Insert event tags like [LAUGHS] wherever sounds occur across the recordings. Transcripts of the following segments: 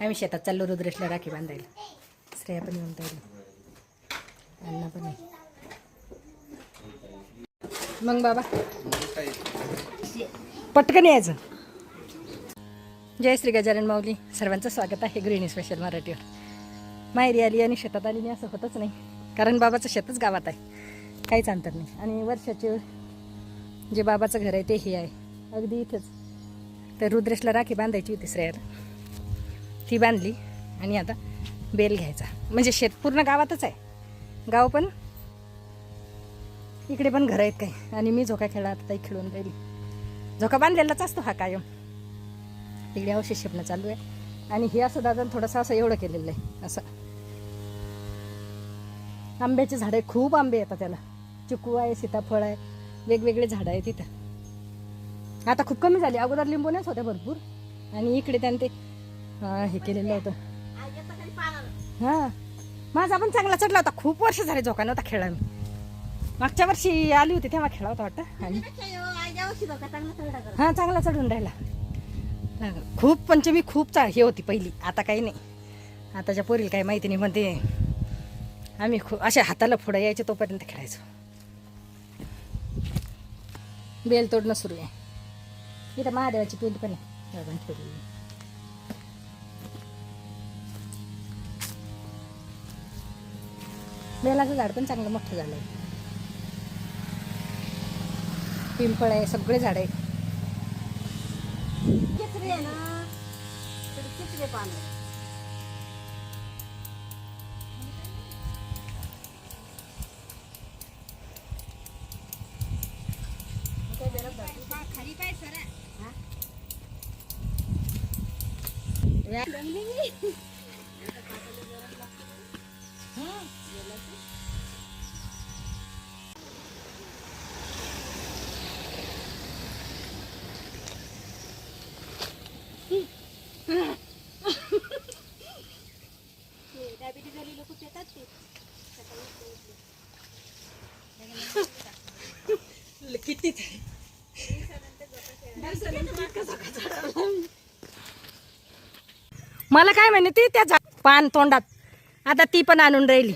आम्ही शेतात चाललो रुद्रेशला राखी बांधायला. श्रेया पण येऊन जाईल अण्णा पण आहे. मग बाबा? पटकन यायचं. जय श्री गजानन माऊली. सर्वांचं स्वागत आहे गृहिणी स्पेशल मराठीवर. माहेरी आली आणि शेतात आली नाही असं होतच नाही. कारण बाबाचं शेतच गावात आहे. काहीच अंतर नाही. आणि वर्षाचे जे बाबाचं घर आहे ते हे आहे. अगदी इथंच. तर रुद्रेशला राखी बांधायची होती श्रेयाला. ती बांधली आणि आता बेल घ्यायचा. म्हणजे शेत पूर्ण गावातच आहे. गाव पण इकडे पण घर आहेत काही. आणि मी झोका खेळला आता ताई खेळून राहिली. झोका बांधलेलाच असतो हा कायम. इकडे अवशेष शिपणं चालू आहे. आणि हे असं दादा थोडंसं असं एवढं केलेलं आहे. असं. आंब्याचे झाडं आहे खूप आंबे येतात त्याला. चिकू आहे सीताफळ आहे. वेगवेगळे झाडं आहेत तिथं आता खूप कमी झाली. अगोदर लिंबूनच होत्या भरपूर. आणि इकडे त्यानं ते हे केलेलं होतं. हां. माझा पण चांगला चढला होता. खूप वर्ष झाले झोका नव्हता खेळा मी मागच्या वर्षी आली होती तेव्हा खेळा होता वाटतं. आणि हां चांगला चढून राहिला. खूप पंचमी खूप चा हे होती पहिली. आता काही नाही. आताच्या पोरीला काही माहिती नाही म्हणते आम्ही खूप अशा हाताला फोडा यायचे तोपर्यंत खेळायचो. बेल तोडणं सुरू आहे. इथं महादेवाची पेंट पण आहे. बेलाचं झाड पण चांगलं मोठं झालं आहे पिंपळ आहे सगळे झाड आहे किचरे आहे ना तर किचरे पान. खाली डायबिटीज झाली लोक येतात ते. किती मला काय म्हणे ती त्या पान तोंडात. आता ती पण आणून राहिली.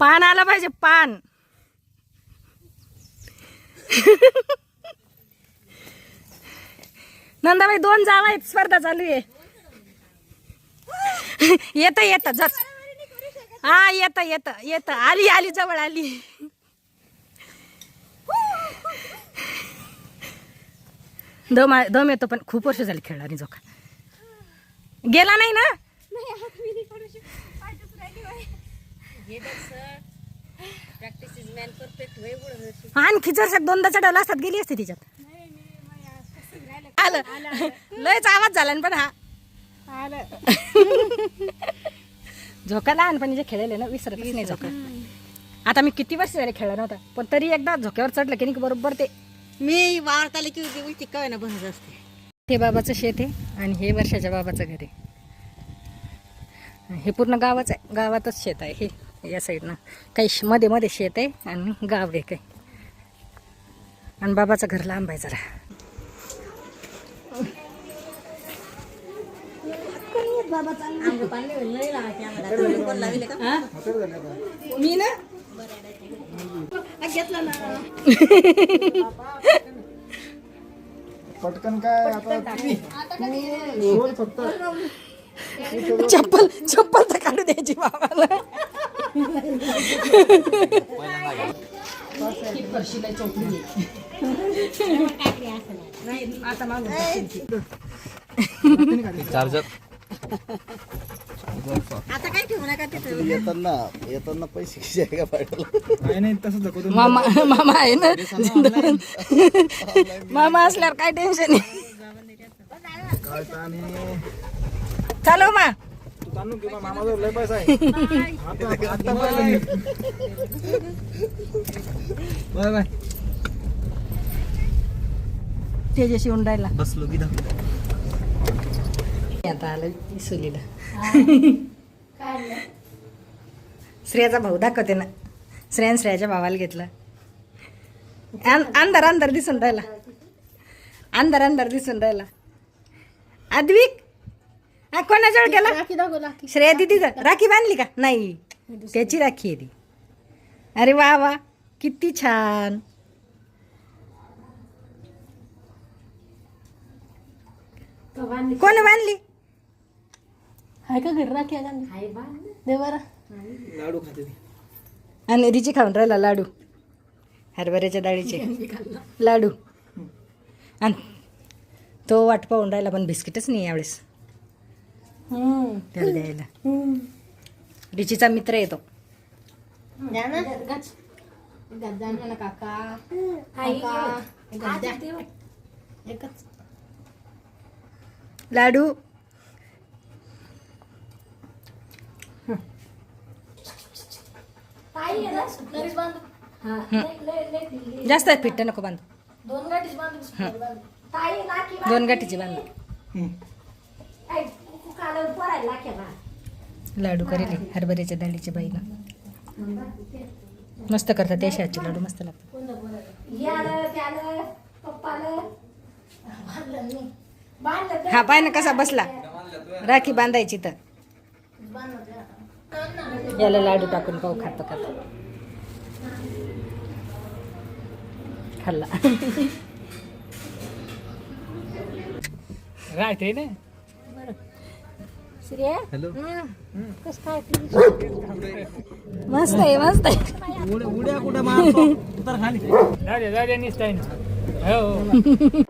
पान आला पाहिजे पान. नंदाबाई दोन जावा आहेत स्पर्धा चालू आहे. येत येत जर हा येत येत येत. आली आली जवळ आली. दम दम येतो पण खूप वर्ष झाली खेळला आणि जोखा गेला नाही ना? आणखी जर दोनदा चढवला असतात गेली असते तिच्यात. आलं. लयच आवाज झाला ना पण हा. [LAUGHS] झोका लहानपणी जे खेळले ना विसरतच नाही झोका. आता मी किती वर्ष झाले खेळला नव्हता पण तरी एकदा झोक्यावर चढलं की नाही बरोबर ते. मी वावरताले की ती काय ना बनत असते. हे बाबाचं शेत आहे आणि हे वर्षाच्या बाबाचं घर आहे. हे पूर्ण गावच आहे गावातच शेत आहे हे या साईडनं काही मध्ये मध्ये शेत आहे आणि गाव आहे. काही आणि बाबाचं घर लांब आहे जरा. मी ना घेतला ना पटकन काय आता चप्पल चप्पल तर काढू द्यायची बाबाला. चार्जर आता काय ठेवू नका तिथं? येताना येताना पैसे किती आहे का पाठवला नाही नाही तसंच दाखवतो मामा मामा आहे ना मामा असल्यावर काय टेन्शन नाही काय ताण आहे? मा. तू ताणून घे बा, मामाजवळ लय पैसा आहे. आता आता [LAUGHS] पैसा नाही. बाय. बाय तेजशी राहिला. बसलो की आता आलं सुलीला. श्रेयाचा भाऊ दाखवते ना श्रेयान श्रेयाच्या भावाला घेतला. अंधार अंधार दिसून राहिला. अंधार अंधार दिसून राहिला. अद्विक हा कोणाजवळ गेला? राखी दाखव राखी. श्रेया दिदी राखी बांधली का? नाही. त्याची राखी आहे ती. अरे वा वा. किती छान. कोण बांधली? हाय का घरी राखी आहे का दे बरं लाडू खाते ती. आणि रिची खाऊन राहिला लाडू हरभऱ्याच्या डाळीचे लाडू आणि तो वाट पाहून राहिला पण बिस्किटच नाही यावेळेस त्याला द्यायला रिचीचा मित्र येतो द्या ना गद्दा म्हणा काका काका गद्दा एकच लाडू जास्त पिट्ट नको बांधू. दोन गाठीच बांधून दोन गाठीची बांधू. लाडू करेल हरभऱ्याच्या डाळीचे बाईला मस्त करतात त्या शेळाचे लाडू मस्त लागतात. हा पाय ना कसा बसला. राखी बांधायची तर. याला लाडू टाकून पाहू खातो खातो खाल्ला. राहते ना? हॅलो. मस्त आहे मस्त आहे. उड्या उड्या कुठे मारतो? [LAUGHS] उतर खाली. जाऊ जाऊ निसताय ना. हो. [LAUGHS]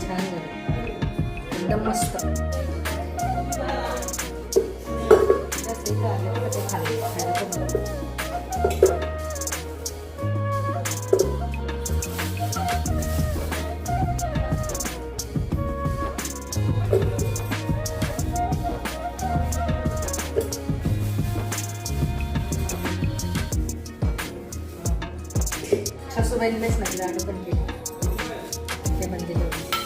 छान झाले एकदम मस्त जास्त इथं आले का ते खाल्ले. खायला पण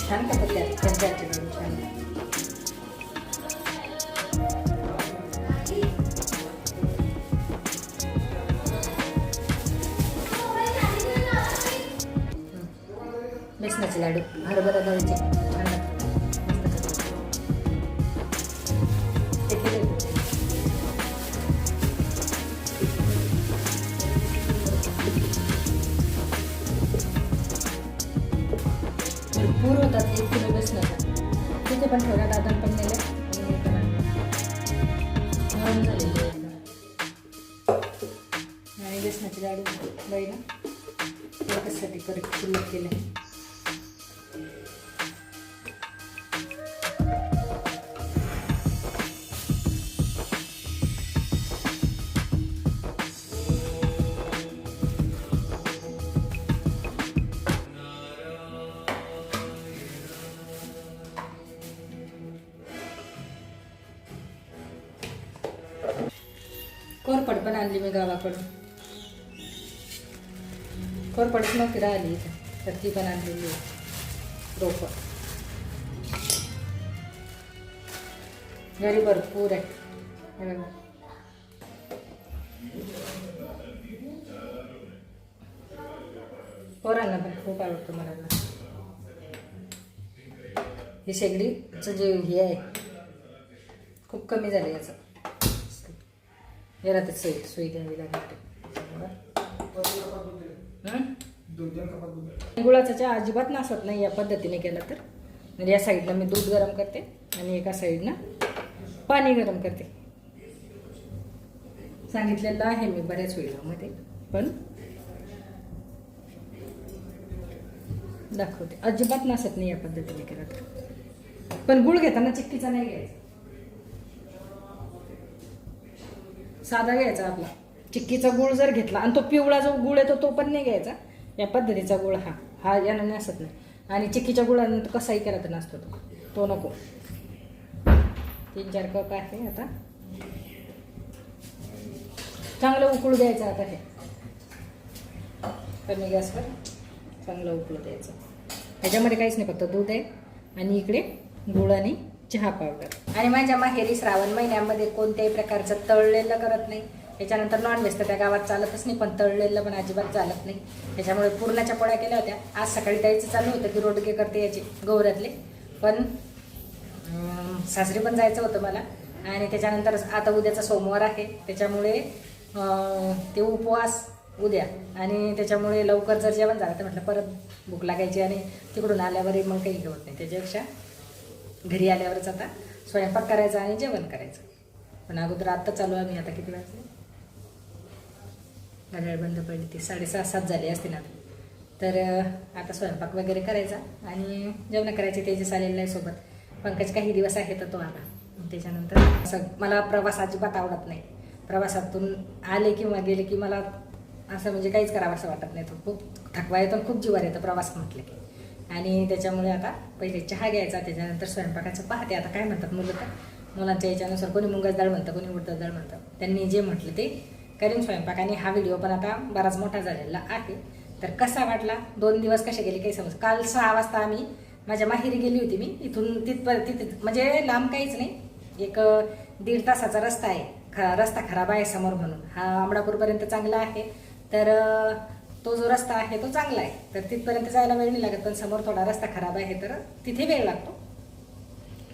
छान करतात त्या त्यांच्या छान. बेसनाचे लाडू हरभरा डाळीचे. पण ठेवला दादा आणली मी गावाकडून. कोरपडच नव्हती राहिली इथं तर ती पण आणलेली रोपं. घरी भरपूर आहे. पोरांना पण खूप आवडतं मला ही शेगडीचं जे हे आहे खूप कमी झालं याचं. याला ते सोय सोय द्यावी लागते गुळाचा चहा अजिबात नासत नाही या पद्धतीने केला तर. म्हणजे या साईडनं मी दूध गरम करते आणि एका साईडनं पाणी गरम करते. सांगितलेलं आहे मी बऱ्याच व्हिडिओमध्ये पण दाखवते. अजिबात नासत नाही या पद्धतीने केला तर. पण गुळ घेताना चिक्कीचा नाही घ्यायचा. साधा घ्यायचा आपला. चिक्कीचा गुळ जर घेतला आणि तो पिवळा जो गुळ येतो तो पण नाही घ्यायचा. या पद्धतीचा गुळ हा. हा यानं नसत नाही. आणि चिक्कीच्या गुळानं कसाही केला तर नसतो तो. तो नको. तीन चार कप आहे आता. चांगलं उकळू द्यायचं आता हे. कमी गॅसवर चांगलं उकळू द्यायचं. ह्याच्यामध्ये काहीच नाही फक्त दूध आहे आणि इकडे गुळ आणि चहा पावडर. आणि माझ्या माहेरी श्रावण महिन्यामध्ये कोणत्याही प्रकारचं तळलेलं करत नाही. त्याच्यानंतर नॉनव्हेज तर त्या गावात चालतच नाही पण तळलेलं पण अजिबात चालत नाही. त्याच्यामुळे पूर्णाच्या पोळ्या केल्या होत्या. आज सकाळी द्यायचं चालू होतं की रोडगे करते याचे गौऱ्यातले पण सासरी पण जायचं होतं मला. आणि त्याच्यानंतर आता उद्याचा सोमवार आहे. त्याच्यामुळे ते उपवास उद्या. आणि त्याच्यामुळे लवकर जर जेवण झालं तर म्हटलं परत भूक लागायची आणि तिकडून आल्यावरही मग काही होत नाही. त्याच्यापेक्षा घरी आल्यावरच आता स्वयंपाक करायचा आणि जेवण करायचं. पण अगोदर आत्ता चालू आम्ही आता किती वाजले? घड्याळ बंद पडली ती साडेसहा सात झाली असते ना तर आता स्वयंपाक वगैरे करायचा आणि जेवण करायचे तेजस आलेलं आहे सोबत. पंकज काही दिवस आहे तर तो आला त्याच्यानंतर असं मला प्रवास अजिबात आवडत नाही. प्रवासातून आले किंवा गेले की मला असं म्हणजे काहीच करावं असं वाटत नाही. तो खूप थकवा येतो आणि खूप जीवार येतं प्रवास म्हटलं की. आणि त्याच्यामुळे आता पहिले चहा घ्यायचा त्याच्यानंतर स्वयंपाकाचं पाहते. आता काय म्हणतात मुलं तर? मुलांच्या याच्यानुसार कोणी मुंगाच डाळ म्हणतं कोणी उडदाच डाळ म्हणतं. त्यांनी जे म्हटलं ते करीन स्वयंपाक. आणि हा व्हिडिओ पण आता बराच मोठा झालेला आहे. तर कसा वाटला? दोन दिवस कसे गेले? काही समज काल सहा वाजता आम्ही माझ्या माहेरी गेली होती मी. इथून तिथपर्यंत तिथे म्हणजे लांब काहीच नाही. एक दीड तासाचा रस्ता आहे. ख रस्ता खराब आहे समोर म्हणून. हा अमडापूरपर्यंत चांगला आहे. तर तो जो रस्ता आहे तो चांगला आहे. तर तिथपर्यंत जायला वेळ नाही लागत पण समोर थोडा रस्ता खराब आहे तर तिथे वेळ लागतो.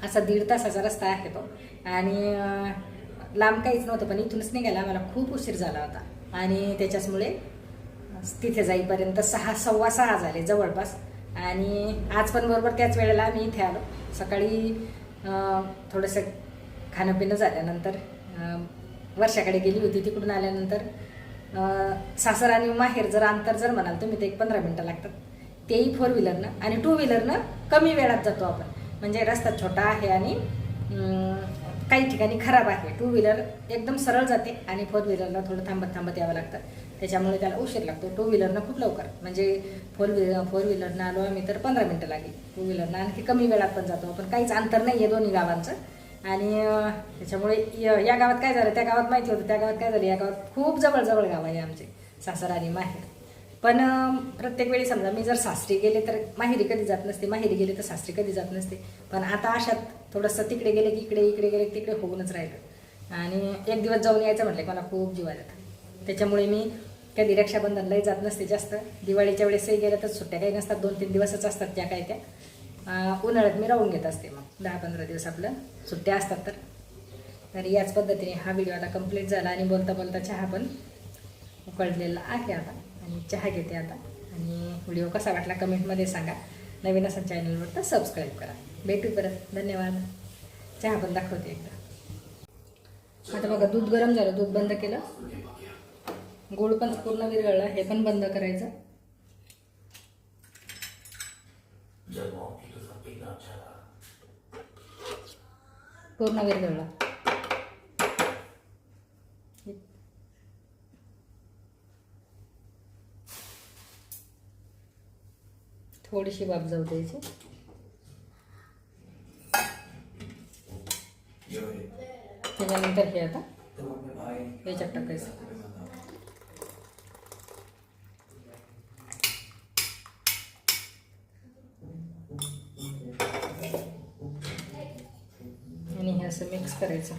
असा दीड तासाचा रस्ता आहे तो. आणि लांब काहीच नव्हतं पण इथूनच निघायला मला खूप उशीर झाला होता. आणि त्याच्याचमुळे तिथे जाईपर्यंत सहा सव्वा सहा झाले जवळपास. आणि आज पण बरोबर त्याच वेळेला मी इथे आलो. सकाळी थोडंसं खाणंपिणं झाल्यानंतर वर्षाकडे गेली होती तिकडून आल्यानंतर सासर आणि माहेर जर अंतर जर म्हणाल तुम्ही ते एक पंधरा मिनटं लागतात. तेही फोर व्हीलरनं आणि टू व्हीलरनं कमी वेळात जातो आपण. म्हणजे रस्ता छोटा आहे आणि काही ठिकाणी खराब आहे. टू व्हीलर एकदम सरळ जाते आणि फोर व्हीलरला थोडं थांबत थांबत यावं लागतं. त्याच्यामुळे त्याला उशीर लागतो. टू व्हीलरनं खूप लवकर. म्हणजे फोर व्हीलर फोर व्हीलरनं आलो आम्ही तर पंधरा मिनटं लागेल. टू व्हीलरनं आणखी कमी वेळात पण जातो. आपण काहीच अंतर नाही आहे दोन्ही गावांचं. आणि त्याच्यामुळे य- या गावात काय झालं? त्या गावात माहिती होतं त्या गावात काय झालं? या गावात खूप जवळजवळ गाव आहे आमचे सासर आणि माहेर. पण प्रत्येक वेळी समजा मी जर सासरी गेले तर माहेरी कधी जात नसते माहेरी गेले तर सासरी कधी जात नसते. पण आता अशात थोडंसं तिकडे गेले की इकडे इकडे गेले तिकडे होऊनच राहिलं. आणि एक दिवस जाऊन यायचं म्हटलं मला खूप जीवा येतं त्याच्यामुळे मी कधी रक्षाबंधनलाही जात नसते जास्त. दिवाळीच्या वेळेसही गेलं तर सुट्ट्या काही नसतात दोन तीन दिवसच असतात त्या काय त्या उन्हाळ्यात मी राहून घेत असते मग. दहा पंधरा दिवस आपलं सुट्ट्या असतात तर. तर याच पद्धतीने हा व्हिडिओ आता कंप्लीट झाला आणि बोलता बोलता चहा पण उकळलेला आहे आता. आणि चहा घेते आता. आणि व्हिडिओ कसा वाटला कमेंटमध्ये सांगा. नवीन असा चॅनलवर तर सबस्क्राईब करा. भेटू परत. धन्यवाद. चहा पण दाखवते एकदा. आता बघा दूध गरम झालं. दूध बंद केलं. गोड पण पूर्ण विरघळला. हे पण बंद करायचं. पूर्ण विरघळला थोडीशी वाफ जाऊ द्यायची. त्याच्यानंतर हे आता याच्यात टाकायचं आणि हे असं मिक्स करायचं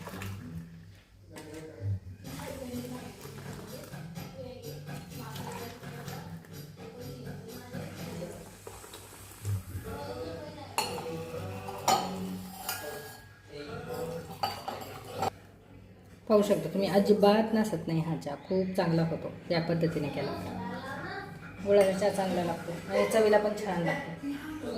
पाहू शकता तुम्ही अजिबात नसत नाही हा चहा. खूप चांगला होतो. या पद्धतीने केला. गुळाचा चहा चांगला लागतो. आणि चवीला पण छान लागतो.